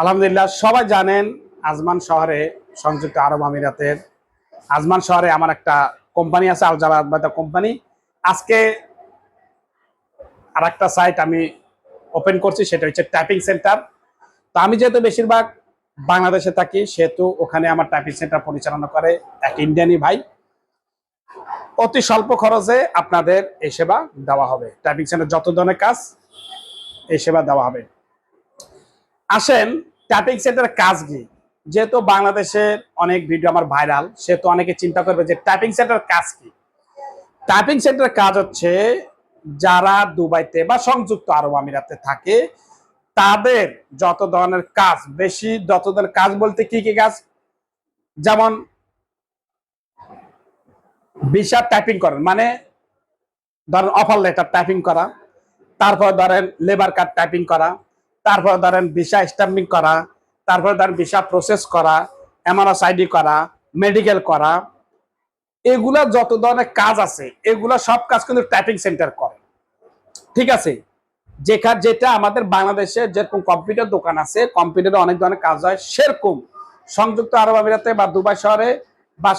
আলহামদুলিল্লাহ, সবাই জানেন আজমান শহরে সংযুক্ত আরব আমিরাতের, আজমান শহরে আমার একটা কোম্পানি আছে আল জালা আদবাইতা কোম্পানি। আজকে আর একটা সাইট আমি ওপেন করছি, সেটা হচ্ছে টাইপিং সেন্টার তো আমি যেহেতু বেশিরভাগ বাংলাদেশে থাকি, সেহেতু ওখানে আমার টাইপিং সেন্টার পরিচালনা করে এক ইন্ডিয়ানি ভাই। অতি স্বল্প খরচে আপনাদের এই সেবা দেওয়া হবে। টাইপিং সেন্টার যত ধরনের কাজ, এই সেবা দেওয়া হবে। আসেন ট্যাপিং সেন্টার কাজ কি? যেহেতু বাংলাদেশের অনেক ভিডিও আমার ভাইরাল, সেহেতু অনেকে চিন্তা করবে যে টাইপিং সেন্টার কাজ কি? টাইপিং সেন্টার কাজ হচ্ছে যারা দুবাইতে বা সংযুক্ত আরব আমিরাতে থাকে, তাদের যত ধরনের কাজ, বেশি যত ধরনের কাজ বলতে কি কি কাজ? যেমন ভিসা টাইপিং করেন মানে ধরেন অফার লেটার টাইপিং করা, তারপর ধরেন লেবার কার্ড টাইপিং করা তারপর ধরেন ভিসা স্ট্যাম্পিং করা, তারপর ধরেন ভিসা প্রসেস করা এমআরএস আইডি করা মেডিকেল করা, এগুলা যত ধরনের কাজ আছে, এগুলা সব কাজ কিন্তু টাইপিং সেন্টার করে। ঠিক আছে? যেখানে যেটা আমাদের বাংলাদেশে যেরকম কম্পিউটার দোকান আছে কম্পিউটারে অনেক ধরনের কাজ হয়, সেরকম সংযুক্ত আরব আমিরাতে বা দুবাই শহরে বা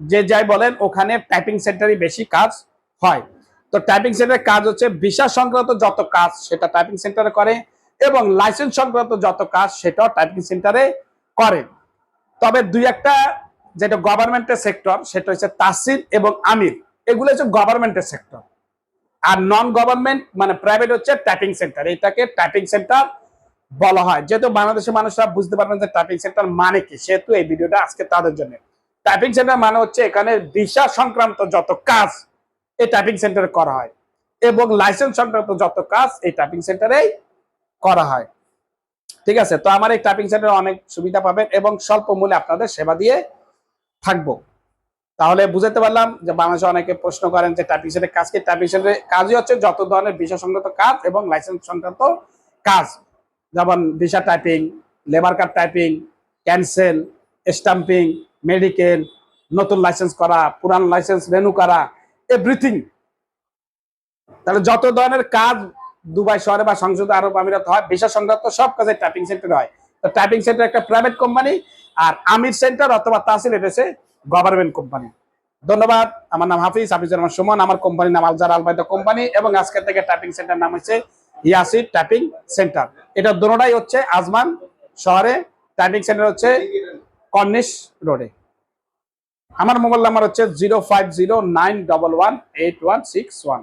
যে যাই বলেন, ওখানে টাইপিং সেন্টারই বেশি কাজ হয়। তো টাইপিং সেন্টারের কাজ হচ্ছে ভিসা সংক্রান্ত যত কাজ, সেটা টাইপিং সেন্টারে করে এবং লাইসেন্স সংক্রান্ত যত কাজ সেটাও টাইপিং সেন্টারে করে তবে দুই একটা যেটা গভর্নমেন্টের সেক্টর সেটা হচ্ছে তাসির এবং আমির। এগুলো হচ্ছে গভর্নমেন্টের সেক্টর আর নন গভর্নমেন্ট মানে প্রাইভেট হচ্ছে ট্যাপিং সেন্টার এটাকে ট্যাপিং সেন্টার বলা হয়। যেহেতু বাংলাদেশের মানুষরা বুঝতে পারবেন যে ট্যাপিং সেন্টার মানে কি, সেহেতু এই ভিডিওটা আজকে তাদের জন্য। টাইপিং সেন্টার মানে হচ্ছে এখানে ভিসা সংক্রান্ত যত কাজ এই টাইপিং সেন্টারে করা হয়। এবং লাইসেন্স সংক্রান্ত যত কাজ এই টাইপিং সেন্টারেই করা হয়। ঠিক আছে? তো আমার এই টাইপিং সেন্টারে অনেক সুবিধা পাবেন এবং স্বল্প মূল্যে আপনাদের সেবা দিয়ে থাকব। তাহলে বুঝাতে পারলাম যে বাংলাদেশে অনেকে প্রশ্ন করেন যে টাইপিং সেন্টারের কাজ কি? টাইপিং সেন্টারের কাজই হচ্ছে যত ধরনের ভিসা সংক্রান্ত কাজ এবং লাইসেন্স সংক্রান্ত কাজ। যেমন visa typing labour card typing cancel stamping medical নতুন লাইসেন্স করা, পুরান লাইসেন্স রেনু করা এভরিথিং তাহলে যত ধরনের কাজ দুবাই শহরে বা সংযুক্ত আরব আমিরাত হয়, ভিসা সংক্রান্ত সব কাজে টাইপিং সেন্টার হয়। তো টাইপিং সেন্টার একটা প্রাইভেট কোম্পানি আর আমির সেন্টার অথবা তাসিল এটা হচ্ছে গভর্নমেন্ট কোম্পানি ধন্যবাদ। আমার নাম হাফিজ, হাফিজুর রহমান সুমন। আমার কোম্পানির নাম আলজার আলবাইদা কোম্পানি এবং আজকের থেকে টাইপিং সেন্টার নাম হচ্ছে ইয়াসি টাইপিং সেন্টার এটা দুটোটাই হচ্ছে আজমান শহরে টাইপিং সেন্টার হচ্ছে কর্নিশ রোডে আমার মোবাইল নাম্বার হচ্ছে zero five zero nine double one eight one six one